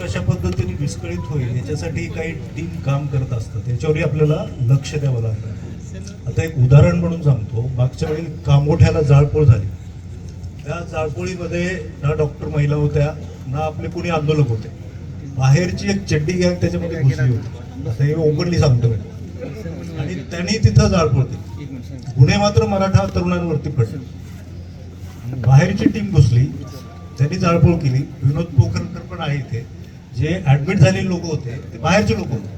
कशा पद्धतीने विस्कळीत होईल याच्यासाठी काही टीम काम करत असतात त्याच्यावरही आपल्याला लक्ष द्यावं लागतं. आता एक उदाहरण म्हणून सांगतो. मागच्या वेळी कामोठ्याला जाळपोळ झाली. त्या जाळपोळीमध्ये ना डॉक्टर महिला होत्या ना आपले कोणी आंदोलक होते. बाहेरची एक चड्डी गँग त्याच्यामध्ये घुसली होती. आता हे ओपनली सांगतो मी. आणि त्यांनी तिथं जाळपोळ केली. गुन्हे मात्र मराठा तरुणांवरती पडले. बाहेरची टीम घुसली. त्यांनी जाळपोळ केली. विनोद पोखरकर पण आहे इथे. जे ऍडमिट झालेले लोक होते ते बाहेरचे लोक होते.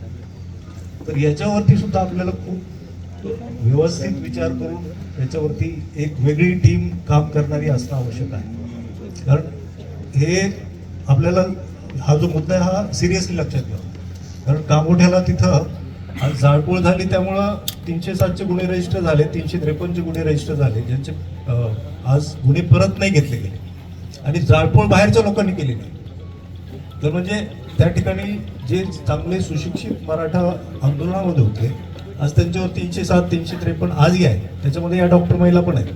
तर याच्यावरती सुद्धा आपल्याला खूप व्यवस्थित विचार करून त्याच्यावरती एक वेगळी टीम काम करणारी असणं आवश्यक आहे. कारण हे आपल्याला हा जो मुद्दा आहे हा सिरियसली लक्षात घ्यावा कारण कामोठ्याला तिथं आज जाळपोळ झाली त्यामुळं तीनशे सातचे गुन्हे रजिस्टर झाले तीनशे त्रेपन्नचे गुन्हे रजिस्टर झाले ज्यांचे आज गुन्हे परत नाही घेतले गेले. आणि जाळपोळ बाहेरच्या लोकांनी केली नाही तर म्हणजे त्या ठिकाणी जे चांगले सुशिक्षित मराठा आंदोलनामध्ये होते आज त्यांच्यावर तीनशे सात तीनशे त्रेपन्न आजही आहे त्याच्यामध्ये या डॉक्टर महिला पण आहेत.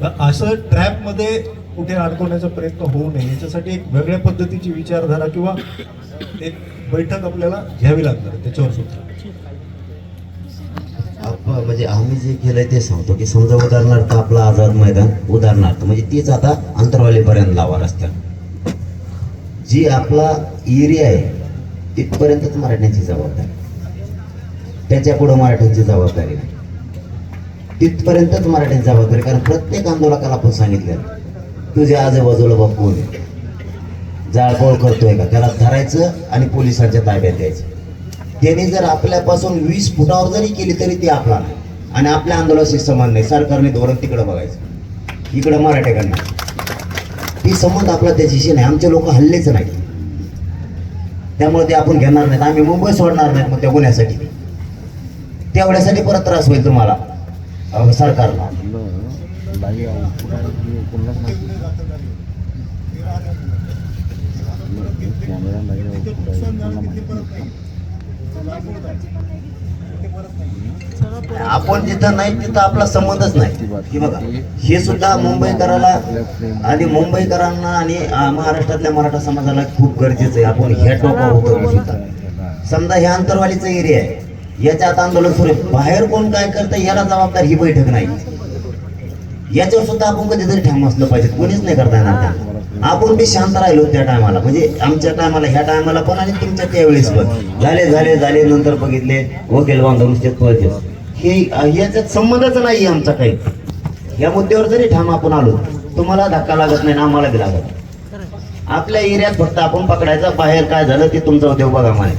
तर असं ट्रॅपमध्ये कुठे अडकवण्याचा प्रयत्न होऊ नये याच्यासाठी एक वेगळ्या पद्धतीची विचारधारा किंवा एक बैठक आपल्याला घ्यावी लागणार त्याच्यावर सुद्धा. आप म्हणजे आम्ही जे केलंय ते सांगतो की समजा उदाहरणार्थ आपला आझाद मैदान उदाहरणार्थ म्हणजे तीच आता अंतरवालीपर्यंत लावा रस्त्यावर जी आपला एरिया आहे तिथपर्यंतच मराठ्यांची जबाबदारी. त्याच्या पुढं मराठ्यांची जबाबदारी नाही. तिथपर्यंतच मराठ्यांची जबाबदारी कारण प्रत्येक आंदोलकाला आपण सांगितलं तुझ्या आजूबाजूला बा कोण जाळपोळ करतोय का? त्याला धरायचं आणि पोलिसांच्या ताब्यात द्यायचं. त्याने जर आपल्यापासून वीस फुटावर जरी केली तरी ती आपला नाही. आणि आपल्या आंदोलनाशी समान नाही. सरकारने धोरण तिकडं बघायचं. इकडं मराठ्याकडनं ही संबंध आपला त्याच्याशी नाही आमचे लोक हल्लेच नाही त्यामुळे ते आपण घेणार नाहीत. आम्ही मुंबई सोडणार नाहीत मग त्या गुन्ह्यासाठी. तेवढ्यासाठी परत त्रास होईल तुम्हाला. सरकारला. आपण जिथं नाही तिथं आपला संबंधच नाही. की बघा हे सुद्धा मुंबईकराला आणि मुंबईकरांना आणि महाराष्ट्रातल्या मराठा समाजाला खूप गरजेचं आहे. आपण ह्या टोका होतो सुद्धा. समजा ह्या अंतरवालीचा एरिया आहे. याच्यात आंदोलन सुरू आहे. बाहेर कोण काय करतं याला जबाबदार ही बैठक नाही. याच्यावर सुद्धा आपण कधीतरी ठाम असलं पाहिजे. कोणीच नाही करता येणार आपण बी शांत राहिलो त्या टायमाला. म्हणजे आमच्या टायमाला ह्या टायमाला पण आणि तुमच्या त्यावेळेस पण. झाले झाले झाले नंतर बघितले. वकील बांधव नुसते पळते हे याच्यात संबंधच नाही आमचा काही. या मुद्द्यावर जरी ठाम आपण आलो तुम्हाला धक्का लागत नाही ना आम्हाला बी लागत आपल्या एरियात फक्त आपण पकडायचा बाहेर काय झालं ते तुमचा उद्योग बघा मला